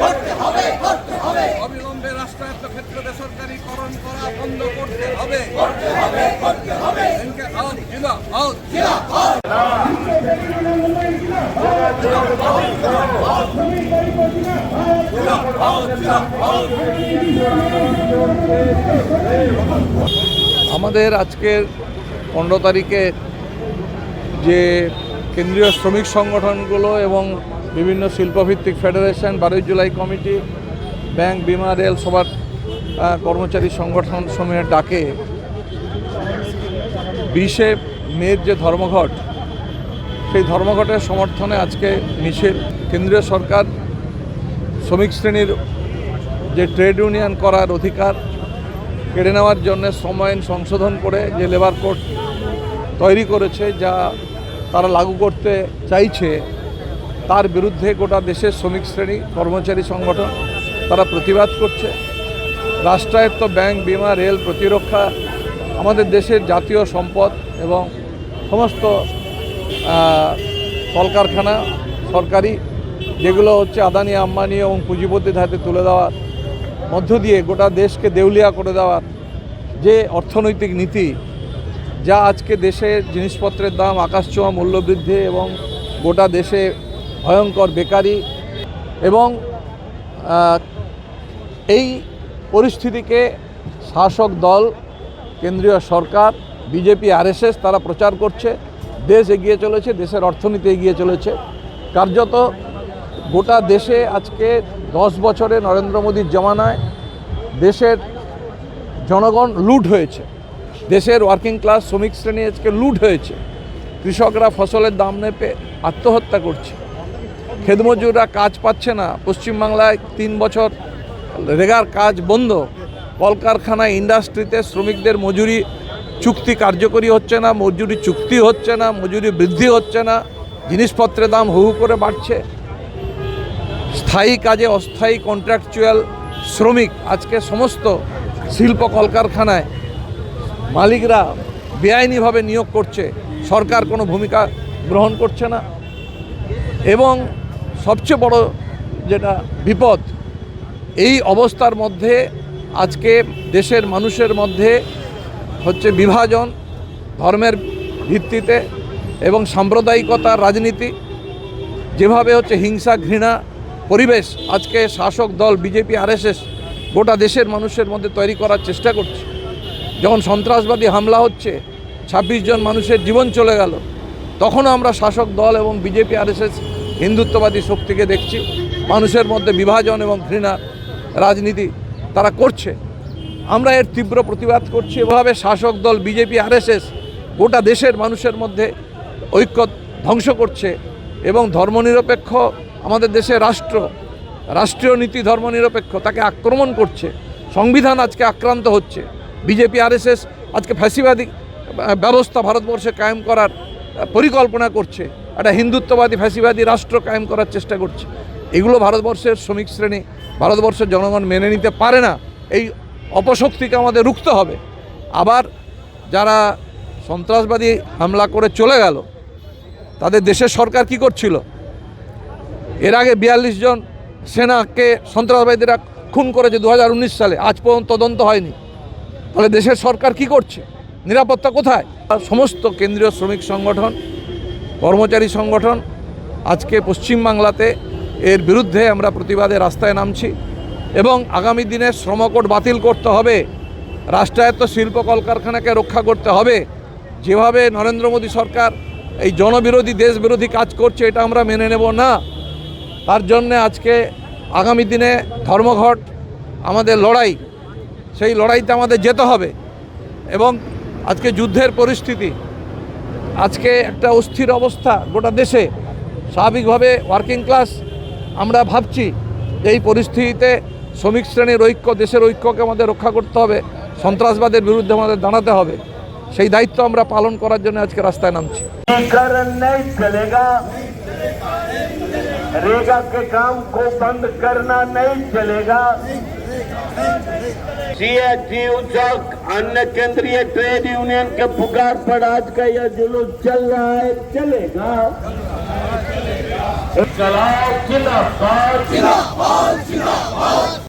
করতে হবে করতে হবে। অবিলম্বে রাষ্ট্রায়ত্ত ক্ষেত্র বেসরকারীকরণ করা বন্ধ করতে হবে। করতে হবে করতে হবে। আমাদের আজকের পনেরো তারিখে যে কেন্দ্রীয় শ্রমিক সংগঠনগুলো এবং বিভিন্ন শিল্পভিত্তিক ফেডারেশন, বারোই জুলাই কমিটি, ব্যাংক, বিমা, রেল সবার কর্মচারী সংগঠন সমূহের ডাকে বিশে মের যে ধর্মঘট, সেই ধর্মঘটের সমর্থনে আজকে মিছিল কেন্দ্রীয় সরকার শ্রমিক শ্রেণির যে ট্রেড ইউনিয়ন করার অধিকার কেড়ে নেওয়ার জন্য শ্রম সংশোধন করে যে লেবার কোড তৈরি করেছে, যা তারা লাগু করতে চাইছে তার বিরুদ্ধে গোটা দেশের শ্রমিক শ্রেণি, কর্মচারী সংগঠন, তারা প্রতিবাদ করছে। রাষ্ট্রায়ত্ত ব্যাংক, বিমা, রেল প্রতিরক্ষা, আমাদের দেশের জাতীয় সম্পদ এবং সমস্ত কলকারখানা সরকারি, যেগুলো হচ্ছে আদানি, আম্বানি এবং পুঁজিপতির হাতে তুলে দেওয়ার, মধ্য দিয়ে গোটা দেশকে দেউলিয়া করে দেওয়ার যে অর্থনৈতিক নীতি, যা আজকে দেশের জিনিসপত্রের দাম, আকাশছোঁয়া, মূল্যবৃদ্ধি এবং গোটা দেশে ভয়ঙ্কর বেকারি এবং এই পরিস্থিতিকে শাসক দল, কেন্দ্রীয় সরকার, বিজেপি, আরএসএস তারা প্রচার করছে। দেশ এগিয়ে চলেছে, দেশের অর্থনীতি এগিয়ে চলেছে। কার্যত গোটা দেশে আজকে দশ বছরে নরেন্দ্র মোদীর জমানায় দেশের জনগণ লুট হয়েছে। দেশের ওয়ার্কিং ক্লাস শ্রমিক শ্রেণি আজকে লুট হয়েছে। কৃষকরা ফসলের দাম নেপে আত্মহত্যা করছে। খেদমজুররা কাজ পাচ্ছে না। পশ্চিমবাংলায় তিন বছর রেগার কাজ বন্ধ। কলকারখানা ইন্ডাস্ট্রিতে শ্রমিকদের মজুরি চুক্তি কার্যকরী হচ্ছে না, মজুরি চুক্তি হচ্ছে না, মজুরি বৃদ্ধি হচ্ছে না, জিনিসপত্রের দাম হু করে বাড়ছে। স্থায়ী কাজে অস্থায়ী কন্ট্রাকচুয়াল শ্রমিক, আজকে সমস্ত শিল্প কলকারখানায় মালিকরা বেআইনিভাবে নিয়োগ করছে। সরকার কোনো ভূমিকা গ্রহণ করছে না। এবং সবচেয়ে বড় যেটা বিপদ, এই অবস্থার মধ্যে আজকে দেশের মানুষের মধ্যে হচ্ছে বিভাজন ধর্মের ভিত্তিতে এবং সাম্প্রদায়িকতার রাজনীতি, যেভাবে হচ্ছে হিংসা, ঘৃণা পরিবেশ আজকে শাসক দল বিজেপি, আরএসএস গোটা দেশের মানুষের মধ্যে তৈরি করার চেষ্টা করছে। যখন সন্ত্রাসবাদী হামলা হচ্ছে, ছাব্বিশ জন মানুষের জীবন চলে গেল, তখনও আমরা শাসক দল এবং বিজেপি, আরএসএস হিন্দুত্ববাদী শক্তিকে দেখছি, মানুষের মধ্যে বিভাজন এবং ঘৃণা, রাজনীতি তারা করছে। আমরা এর তীব্র প্রতিবাদ করছি। এভাবে শাসক দল, বিজেপি, আরএসএস গোটা দেশের মানুষের মধ্যে ঐক্য ধ্বংস করছে এবং ধর্মনিরপেক্ষ আমাদের দেশের রাষ্ট্র, রাষ্ট্রীয় নীতি ধর্মনিরপেক্ষ তাকে আক্রমণ করছে। সংবিধান আজকে আক্রান্ত হচ্ছে। বিজেপি, আরএসএস আজকে ফ্যাসিবাদী ব্যবস্থা ভারতবর্ষে কায়েম করার পরিকল্পনা করছে। একটা হিন্দুত্ববাদী, ফ্যাসিবাদী রাষ্ট্র কায়েম করার চেষ্টা করছে। এগুলো ভারতবর্ষের শ্রমিক শ্রেণি, ভারতবর্ষের জনগণ মেনে নিতে পারে না। এই অপশক্তিকে আমাদের রুখতে হবে। আবার যারা সন্ত্রাসবাদী হামলা করে চলে গেল, তাদের দেশের সরকার কি করছিল? এর আগে বিয়াল্লিশ জন সেনাকে সন্ত্রাসবাদীরা খুন করেছে দু হাজার উনিশ সালে। আজ পর্যন্ত তদন্ত হয়নি। তাহলে দেশের সরকার কি করছে? নিরাপত্তা কোথায়? সমস্ত কেন্দ্রীয় শ্রমিক সংগঠন কর্মচারী সংগঠন আজকে পশ্চিমবাংলাতে এর বিরুদ্ধে আমরা প্রতিবাদে রাস্তায় নামছি এবং আগামী দিনে শ্রমকোট বাতিল করতে হবে, রাষ্ট্রায়ত্ত শিল্প কলকারখানাকে রক্ষা করতে হবে, যেভাবে নরেন্দ্র মোদী সরকার এই জনবিরোধী দেশবিরোধী কাজ করছে এটা আমরা মেনে নেব না। তার জন্য আজকে আগামী দিনে ধর্মঘট, আমাদের লড়াই, সেই লড়াইতে আমাদের যেতে হবে এবং আজকে যুদ্ধের পরিস্থিতি আজকে একটা অস্থির অবস্থা গোটা দেশে স্বাভাবিকভাবে ওয়ার্কিং ক্লাস আমরা ভাবছি যে এই পরিস্থিতিতে শ্রমিক শ্রেণীর ঐক্য দেশের ঐক্যকে আমাদের রক্ষা করতে হবে সন্ত্রাসবাদের বিরুদ্ধে আমাদের দাঁড়াতে হবে সেই দায়িত্ব আমরা পালন করার জন্য আজকে রাস্তায় নামছি करण नहीं चलेगा रेगा के काम को बंद करना नहीं चलेगा सीएजी उद्योग अन्य केंद्रीय ट्रेड यूनियन के पुकार पर आज का यह जुलूस चल रहा है चलेगा। चलाओ चिल्ला जिंदाबाद जिंदाबाद।